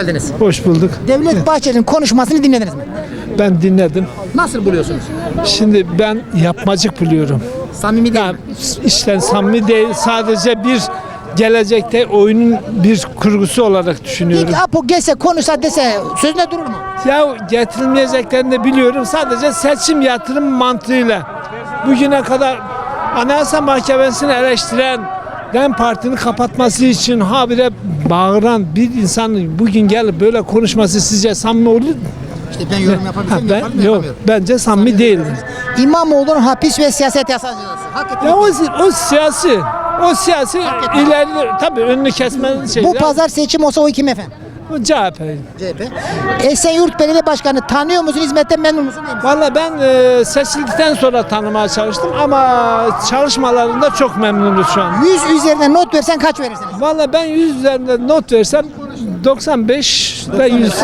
geldiniz. Hoş bulduk. Devlet Bahçeli'nin konuşmasını dinlediniz mi? Ben dinledim. Nasıl buluyorsunuz? Şimdi ben yapmacık buluyorum. Samimi değil. Yani işten samimi değil sadece bir gelecekte oyunun bir kurgusu olarak düşünüyorum. Peki Apo gelse konuşsa dese sözüne durur mu? Ya getirilmeyeceklerini de biliyorum. Sadece seçim yatırım mantığıyla bugüne kadar Anayasa Mahkemesi'ni eleştiren DEM Parti'nin kapatması için habire bağıran bir insanın bugün gelip böyle konuşması sizce samimi olur mu? İşte ben yorum Ha, yapabilsem ben, yaparım yok, yapamıyorum. bence samimi değil. İmamoğlu'nun hapis ve siyaset yasağı cezası. Hak etmiş. Ya o, o siyasi, o siyasi ileride tabii önünü kesmenin şey. Bu pazar seçim olsa o kim efendim? CHP. CHP. Esenyurt Belediye Başkanı tanıyor musun? Hizmetten memnun musun? Valla ben e, seçildikten sonra tanımaya çalıştım ama çalışmalarında çok memnunuz şu an. 100 üzerinden not versen kaç verirsiniz? Valla ben 100 üzerinde not versem 95 ve 100.